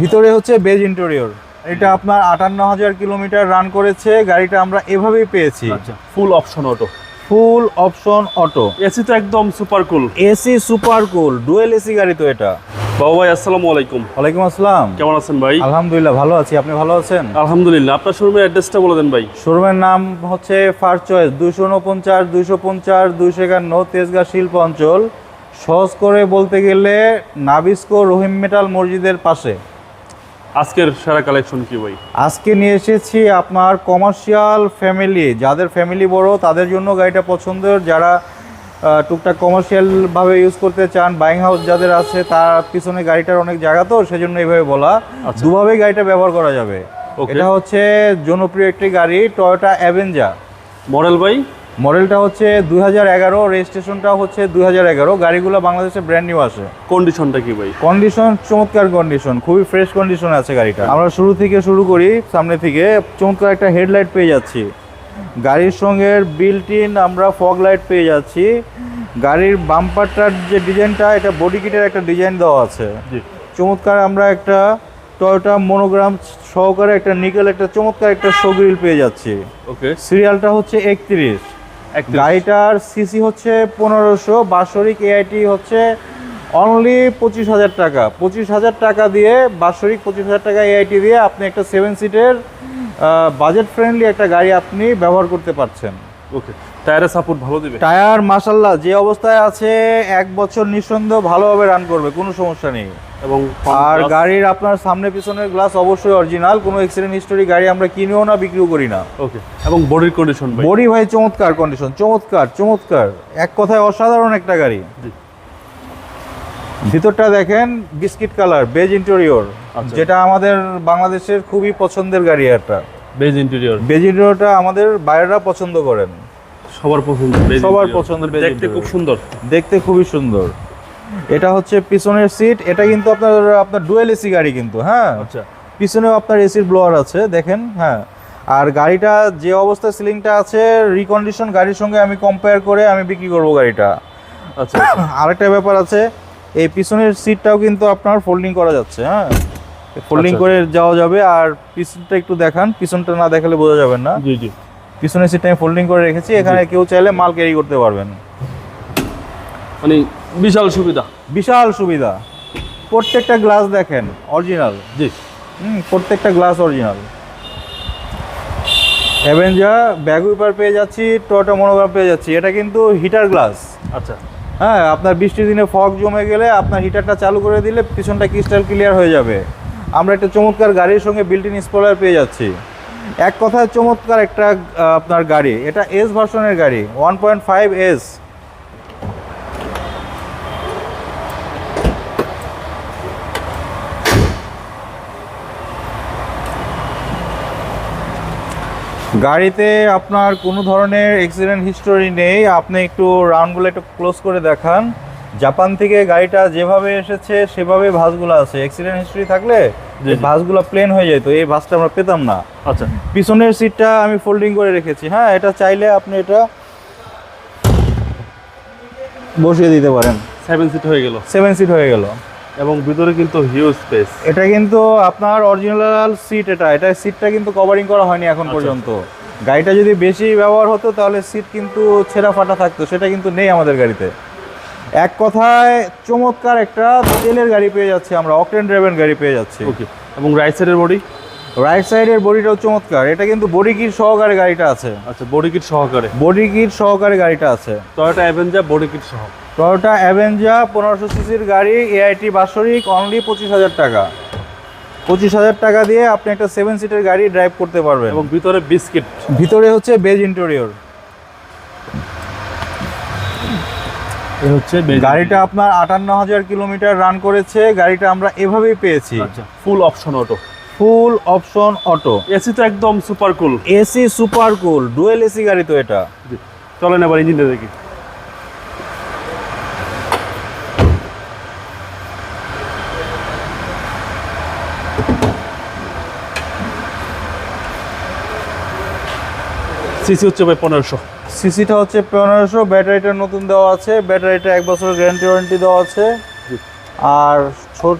ভিতরে হচ্ছে beige interior. এটা আপনার আটান্ন হাজার কিলোমিটার রান করেছে গাড়িটা আমরা এভাবেই পেয়েছি। Full option auto full option auto AC তো একদম super cool AC super cool dual AC গাড়ি তো এটা। বাবু ভাই আসসালামু আলাইকুম। ওয়ালাইকুম আসসালাম। কেমন আছেন ভাই? আলহামদুলিল্লাহ ভালো আছি। আপনি ভালো আছেন? আলহামদুলিল্লাহ। আপনার শোরুমের অ্যাড্রেসটা বলে দেন ভাই। শোরুমের নাম হচ্ছে ফার্স্ট চয়েস দুইশো উনপঞ্চাশ দুইশো পঞ্চাশ দুইশো একান্ন তেজগাঁ শিল্প অঞ্চল। সহজ করে বলতে গেলে নাবিস্কো রহিম মেটাল মসজিদের পাশে। আজকের সেরা কালেকশন কি ভাই? আজকে নিয়ে এসেছি আপনার কমার্শিয়াল ফ্যামিলি যাদের ফ্যামিলি বড় তাদের জন্য গাড়িটা পছন্দের। যারা টুকটাক কমার্শিয়ালভাবে ইউজ করতে চান বাইং হাউস যাদের আছে তার পিছনে গাড়িটার অনেক জায়গা তো সেজন্য এইভাবে বলা। আচ্ছা। দুভাবেই গাড়িটা ব্যবহার করা যাবে. এটা হচ্ছে জনপ্রিয় একটি গাড়ি টয়োটা অ্যাভেঞ্জা মডেল ভাই? মডেলটা হচ্ছে দুই হাজার এগারো রেজিস্ট্রেশনটা হচ্ছে দুই হাজার এগারো। গাড়িগুলো বাংলাদেশে ব্র্যান্ড নিউ আসে। কন্ডিশনটা কি ভাই? কন্ডিশন চমৎকার কন্ডিশন খুবই ফ্রেশ কন্ডিশনে আছে গাড়িটা। আমরা শুরু থেকে শুরু করি সামনে থেকে চমৎকার একটা হেডলাইট পেয়ে যাচ্ছি। গাড়ির সঙ্গে বিল্ট ইন আমরা ফগ লাইট পেয়ে যাচ্ছি। গাড়ির বাম্পারটার যে ডিজাইনটা এটা বডি কিটের একটা ডিজাইন দেওয়া আছে। চমৎকার আমরা একটা টয়োটা মনোগ্রাম সহকারে একটা নিকেল একটা চমৎকার একটা শোগ্রিল পেয়ে যাচ্ছি। ওকে সিরিয়ালটা হচ্ছে একত্রিশ। গাড়িটার সিসি হচ্ছে পনেরোশো বাৎসরিক এআইটি হচ্ছে অনলি পঁচিশ হাজার টাকা। পঁচিশ হাজার টাকা দিয়ে বাৎসরিক পঁচিশ হাজার টাকা এআইটি দিয়ে আপনি একটা সেভেন সিটের বাজেট ফ্রেন্ডলি একটা গাড়ি আপনি ব্যবহার করতে পারছেন। ওকে টায়ারের সাপোর্ট ভালো দেবে? টায়ার মাসাল্লাহ যে অবস্থায় আছে এক বছর নিঃসন্দেহ ভালোভাবে রান করবে কোনো সমস্যা নেই। এবং আর গাড়ির আপনার সামনে পিছনের গ্লাস অবশ্যই অরিজিনাল কোনো অ্যাক্সিডেন্ট হিস্টোরি গাড়ি আমরা কিনেও না বিক্রিও করি না। ওকে এবং বডির কন্ডিশন বডি ভাই চমৎকার কন্ডিশন চমৎকার চমৎকার। এক কথায় অসাধারণ একটা গাড়ি। ভিতরটা দেখেন বিস্কিট কালার বেজ ইন্টেরিয়র। যেটা আমাদের বাংলাদেশের খুবই পছন্দের গাড়ি একটা। বেজ ইন্টেরিয়র বেজ ইন্টেরিয়রটা আমাদের বাইরেরা পছন্দ করেন। সবার পছন্দ সবার বেজ দেখতে খুব সুন্দর। দেখতে খুবই সুন্দর। এটা হচ্ছে পিছনের সিট এটা কিন্তু আপনার আপনার ডুয়েল এসি গাড়ি কিন্তু হ্যাঁ? আচ্ছা। পিছনেও আপনার এসির ব্লোয়ার আছে দেখেন হ্যাঁ? আর গাড়িটা যে অবস্থায় সিলিংটা আছে রিকন্ডিশন গাড়ির সঙ্গে আমি কম্পেয়ার করে আমি বিক্রি করব গাড়িটা। আচ্ছা আরেকটা ব্যাপার আছে এই পিছনের সিটটাও কিন্তু আপনার ফোল্ডিং করা যাচ্ছে হ্যাঁ? ফোল্ডিং আচ্ছা। করে যাওয়া যাবে আর পিছনটা একটু দেখান পিছনটা না দেখালে বোঝা যাবে না। জি জি। পিছনের সিটটা আমি ফোল্ডিং করে রেখেছি এখানে কেউ চাইলে মাল ক্যারি করতে পারবেন। মানে বিশাল সুবিধা। বিশাল সুবিধা। প্রত্যেকটা গ্লাস দেখেন অরিজিনাল। জি। হুম প্রত্যেকটা glass original. Avanza back wiper পেয়ে যাচ্ছি টয়োটা মনোগ্রাম পেয়ে যাচ্ছি। এটা কিন্তু হিটার গ্লাস আচ্ছা। হ্যাঁ আপনার বৃষ্টির দিনে ফগ জমে গেলে আপনার হিটারটা চালু করে দিলে পিছনটা ক্রিস্টাল ক্লিয়ার হয়ে যাবে। আমরা একটা চমৎকার গাড়ির সঙ্গে বিল্ট ইন স্পলার পেয়ে যাচ্ছি। এক কথায় চমৎকার একটা আপনার গাড়ি। এটা এস ভার্সনের গাড়ি ওয়ান পয়েন্ট ফাইভ এস গাড়িতে আপনার কোনো ধরনের অ্যাক্সিডেন্ট হিস্টোরি নেই। আপনি একটু রাউন্ডগুলো একটু ক্লোজ করে দেখান। জাপান থেকে গাড়িটা যেভাবে এসেছে সেভাবে ভাসগুলো আছে। অ্যাক্সিডেন্ট হিস্টোরি থাকলে ভাসগুলো প্লেন হয়ে যেত এই ভাসটা আমরা পেতাম না। আচ্ছা। পিছনের সিটটা আমি ফোল্ডিং করে রেখেছি। হ্যাঁ এটা চাইলে আপনি এটা বসিয়ে দিতে পারেন। সেভেন সিট হয়ে গেল। সেভেন সিট হয়ে গেল। এবং ভিতরে কিন্তু হিউজ স্পেস এটা কিন্তু আপনার অরিজিনাল সিট এটা। এটা সিটটা কিন্তু কভারিং করা হয়নি এখন আচ্ছা। পর্যন্ত। গাড়িটা যদি বেশি ব্যবহার হতো তাহলে সিট কিন্তু ছেঁড়া ফাটা থাকতো। সেটা কিন্তু নেই আমাদের গাড়িতে। এক কথায় চমৎকার একটা তেলের গাড়ি পেয়ে যাচ্ছি আমরা অকটেন ড্রাইভেন গাড়ি পেয়ে যাচ্ছি। ওকে এবং রাইট সাইডের বডি রাইট সাইডের বডিটাও চমৎকার। এটা কিন্তু বডি কিট সহকারে গাড়িটা আছে। আচ্ছা বডি কিট সহকারে? বডি কিট সহকারে গাড়িটা আছে। টয়োটা অ্যাভেঞ্জার বডি কিট সহ? টয়োটা অ্যাভেঞ্জা পনেরোশো সিসির গাড়ি এআইটি বাৎসরিক অনলি পঁচিশ হাজার টাকা। পঁচিশ হাজার টাকা দিয়ে আপনি একটা সেভেন সিটের গাড়ি ড্রাইভ করতে পারবেন। এবং ভিতরে বিস্কিট? ভিতরে হচ্ছে বেজ ইন্টেরিয়র হচ্ছে গাড়িটা আপনার আটান্ন হাজার কিলোমিটার রান করেছে। গাড়িটা আমরা এভাবেই পেয়েছি। আচ্ছা full option auto full option auto. AC তো একদম super cool AC super cool dual AC গাড়ি তো এটা। চলেন এবার ইঞ্জিনটা দেখি। সিসি হচ্ছে ভাই পনেরোশো। সিসিটা হচ্ছে পনেরোশো ব্যাটারিটা নতুন দেওয়া আছে ব্যাটারিটা এক বছর গ্যারান্টি ওয়ারেন্টি দেওয়া আছে। আর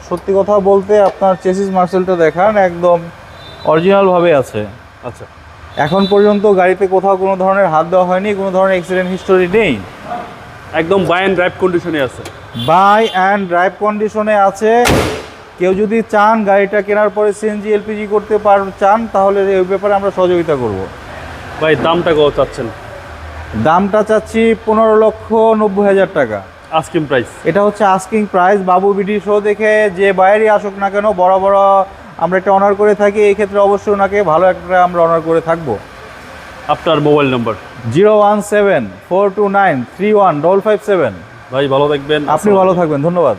সত্যি কথা বলতে আপনার চেসিস মার্সেলটা দেখান একদম অরিজিনালভাবে আছে। আচ্ছা। এখন পর্যন্ত গাড়িতে কোথাও কোনো ধরনের হাত দেওয়া হয়নি কোনো ধরনের অ্যাক্সিডেন্ট হিস্টোরি নেই। একদম বাই অ্যান্ড ড্রাইভ কন্ডিশনে আছে। বাই অ্যান্ড ড্রাইভ কন্ডিশনে আছে। কেউ যদি চান গাড়িটা কেনার পরে সিএনজি এলপিজি করতে পার চান তাহলে এই ব্যাপারে আমরা সহযোগিতা করব। ভাই দামটা কত চাচ্ছেন? দামটা চাচ্ছি পনেরো লক্ষ নব্বই হাজার টাকা। আস্কিং প্রাইস এটা হচ্ছে আস্কিং প্রাইস বাবু বিডি শো দেখে যে বাইরেই আসুক না কেন বড় বড় আমরা একটা অনার করে থাকি এই ক্ষেত্রে অবশ্যই ওনাকে ভালো একটা আমরা অনার করে থাকব। আপনার mobile number zero one seven four two nine three one double five seven. ভাই ভালো থাকবেন। আপনি ভালো থাকবেন ধন্যবাদ।